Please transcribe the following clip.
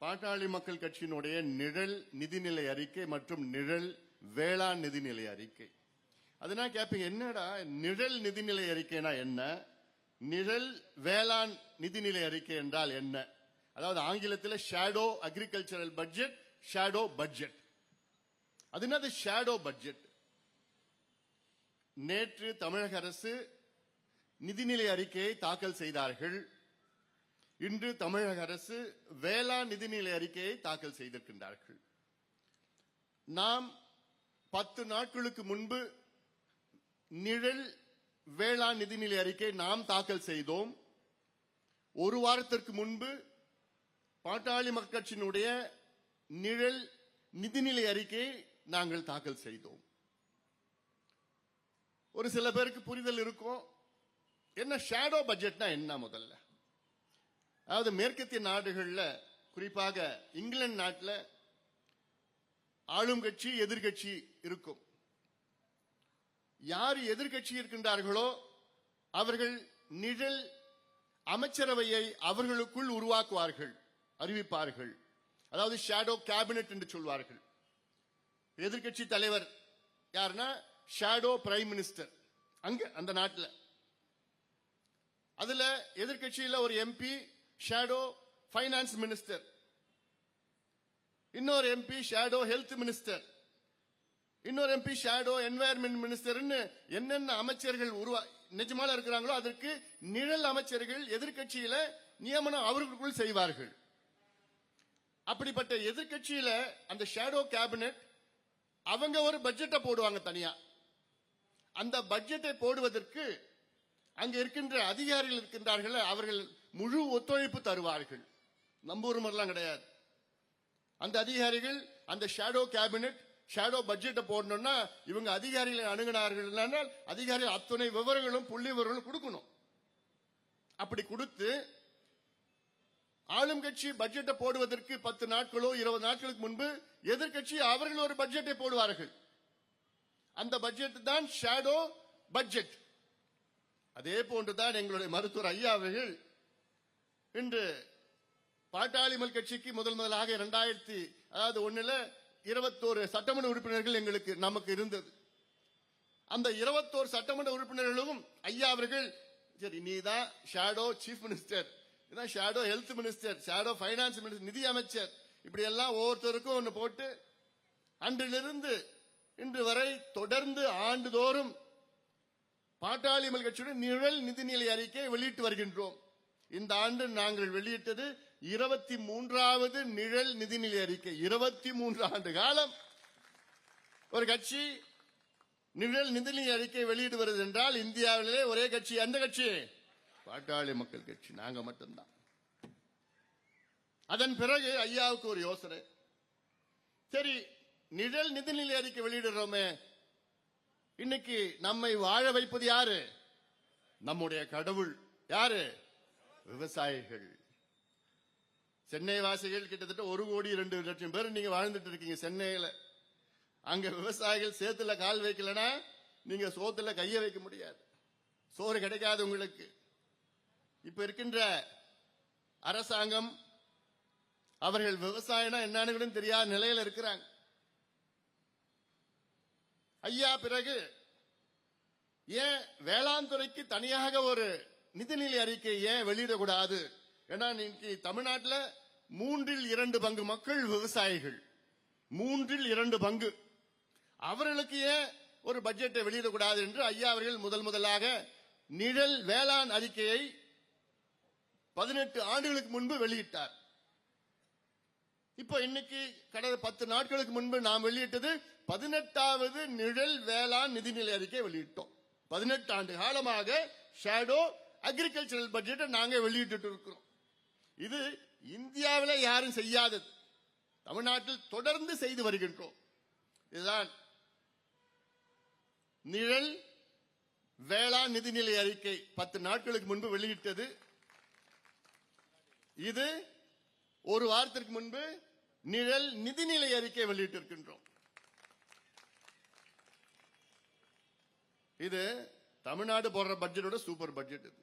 பாட்டாளி மக்கள் கட்சியினுடைய நிழல் நிதிநிலை அறிக்கை மற்றும் நிழல் வேளாண் நிதிநிலை அறிக்கை. அதனால் கேட்பீங்க என்னடா? நிழல் நிதிநிலை அறிக்கைனா என்ன? நிழல் வேளாண் நிதிநிலை அறிக்கை என்றால் என்ன? அதாவது ஆங்கிலத்தில் shadow agricultural budget shadow budget அது என்னது? ஷேடோ பட்ஜெட் நேற்று தமிழக அரசு நிதிநிலை அறிக்கையை தாக்கல் செய்தார்கள். இன்று தமிழக அரசு வேளாண் நிதிநிலை அறிக்கையை தாக்கல் செய்திருக்கின்றார்கள். நாம் பத்து நாட்களுக்கு முன்பு நிழல் வேளாண் நிதிநிலை அறிக்கை நாம் தாக்கல் செய்தோம். ஒரு வாரத்திற்கு முன்பு பாட்டாளி மக்கட்சியினுடைய நிழல் நிதிநிலை அறிக்கையை நாங்கள் தாக்கல் செய்தோம். ஒரு சில பேருக்கு புரிதல் இருக்கும் என்ன ஷேடோ பட்ஜெட்னா என்ன முதல்ல? அதாவது மேற்கத்திய நாடுகள்ல குறிப்பாக இங்கிலாந்து நாட்டில் ஆளும் கட்சி எதிர்கட்சி இருக்கும். யார் எதிர்கட்சி இருக்கின்றார்களோ அவர்கள் நிழல் அமைச்சரவையை அவர்களுக்குள் உருவாக்குவார்கள் அறிவிப்பார்கள். அதாவது ஷேடோ கேபினெட் என்று சொல்வார்கள். எதிர்கட்சி தலைவர் யாருன்னா ஷேடோ பிரைம் மினிஸ்டர் அங்க அந்த நாட்டில். அதுல எதிர்கட்சியில் ஒரு எம்பி ஷேடோ ஃபைனான்ஸ் மினிஸ்டர் இன்னொரு எம்பி ஷேடோ ஹெல்த் மினிஸ்டர் இன்னொரு எம்பி ஷேடோ என்வாயர்மெண்ட் மினிஸ்டர்னு என்னென்ன அமைச்சர்கள் உருவா நிஜமான இருக்கிறாங்களோ அதற்கு நிழல் அமைச்சர்கள் எதிர்கட்சியில நியமனம் அவர்களுக்குள் செய்வார்கள். அப்படிப்பட்ட எதிர்கட்சியில அந்த ஷேடோ கேபினெட் அவங்க ஒரு பட்ஜெட்டை போடுவாங்க தனியா. அந்த பட்ஜெட்டை போடுவதற்கு அங்க இருக்கின்ற அதிகாரிகள் இருக்கின்றார்கள் அவர்கள் முழு ஒத்துழைப்பு தருவார்கள். நம்ம ஊர் மாதிரிலாம் கிடையாது. அந்த அதிகாரிகள் அந்த ஷேடோ கேபினெட் ஷேடோ பட்ஜெட்டை போடணும்னா இவங்க அதிகாரிகளை அணுகினார்கள் அதிகாரிகள் அத்தனை விவரங்களும் புள்ளி விவரங்களும் கொடுக்கணும். அப்படி கொடுத்து ஆளும் கட்சி பட்ஜெட்டை போடுவதற்கு பத்து நாட்களோ இருபது நாட்களுக்கு முன்பு எதிர்கட்சி அவர்கள் ஒரு பட்ஜெட்டை போடுவார்கள். அந்த பட்ஜெட் தான் ஷேடோ பட்ஜெட் அதே போன்றுதான் எங்களுடைய மருத்துவர் ஐயா அவர்கள் இன்று பாட்டாளிமல் கட்சிக்கு முதல் முதலாக இரண்டாயிரத்தி அதாவது ஒண்ணுல இருபத்தோரு சட்டமன்ற உறுப்பினர்கள் எங்களுக்கு நமக்கு இருந்தது. அந்த இருபத்தோரு சட்டமன்ற உறுப்பினர்களும் ஐயா அவர்கள் சரி நீ தான் ஷேடோ சீஃப் மினிஸ்டர் இதான் shadow health minister shadow finance minister நிதி அமைச்சர் இப்படி எல்லாம் ஒவ்வொருத்தருக்கும் ஒன்று போட்டு அன்றிலிருந்து இன்று வரை தொடர்ந்து ஆண்டுதோறும் பாட்டாளி மல் கட்சியுடன் நிழல் நிதிநிலை அறிக்கை வெளியிட்டு வருகின்றோம். இந்த ஆண்டு நாங்கள் வெளியிட்டது இருபத்தி மூன்றாவது நிழல் நிதிநிலை அறிக்கை. இருபத்தி மூன்று ஆண்டு காலம். ஒரு கட்சி நிழல் நிதிநிலை அறிக்கை வெளியிடுவது என்றால் இந்தியாவிலே ஒரே கட்சி அந்த கட்சி. பாட்டாளி மக்கள் கட்சி நாங்க மட்டும்தான். அதன் பிறகு ஐயாவுக்கு ஒரு யோசனை. சரி நிழல் நிதிநிலை அறிக்கை வெளியிடுறோமே. இன்னைக்கு நம்மை வாழ வைப்பது யாரு? நம்முடைய கடவுள். யாரு? விவசாயிகள். சென்னை வாசிகள் கிட்டத்தட்ட ஒரு கோடி இரண்டு லட்சம் பேர் நீங்க வாழ்ந்துட்டு இருக்கீங்க சென்னையில. அங்க விவசாயிகள் சேத்துல கால் வைக்கலனா நீங்க சோத்துல கைய வைக்க முடியாது. சோறு கிடைக்காது உங்களுக்கு. இப்ப இருக்கின்ற அரசாங்கம் அவர்கள் விவசாயம்னா என்னன்னு தெரியாத நிலையில இருக்கிறாங்க. ஐயா பிறகு ஏன் வேளாண் துறைக்கு தனியாக ஒரு நிதிநிலை அறிக்கை ஏன் வெளியிடக்கூடாது? ஏன்னா இன்னைக்கு தமிழ்நாட்டில் மூன்றில் இரண்டு பங்கு மக்கள் விவசாயிகள். மூன்றில் இரண்டு பங்கு. அவர்களுக்கு ஏன் ஒரு பட்ஜெட்டை வெளியிடக்கூடாது என்று ஐயா அவர்கள் முதல் முதலாக நிழல் வேளாண் அறிக்கையை பதினெட்டு ஆண்டுகளுக்கு முன்பு வெளியிட்டார். இப்போ இன்னைக்கு கடந்த பத்து நாட்களுக்கு முன்பு நாம் வெளியிட்டது பதினெட்டாவது நிழல் வேளாண் நிதிநிலை அறிக்கை வெளியிட்டோம். பதினெட்டு ஆண்டு காலமாக ஷேடோ அக்ரிகல்ச்சரல் பட்ஜெட்டை நாங்க வெளியிட்டு இருக்கிறோம் இது இந்தியாவில் யாரும் செய்யாதது. தமிழ்நாட்டில் தொடர்ந்து செய்து வருகின்றோம். இதுதான் நிழல் வேளாண் நிதிநிலை அறிக்கை பத்து நாட்களுக்கு முன்பு வெளியிட்டது. இது ஒரு வாரத்திற்கு முன்பு நிழல் நிதிநிலை அறிக்கை வெளியிட்டிருக்கின்றோம். இது தமிழ்நாடு போடுற பட்ஜெட்டோட சூப்பர் பட்ஜெட் இது.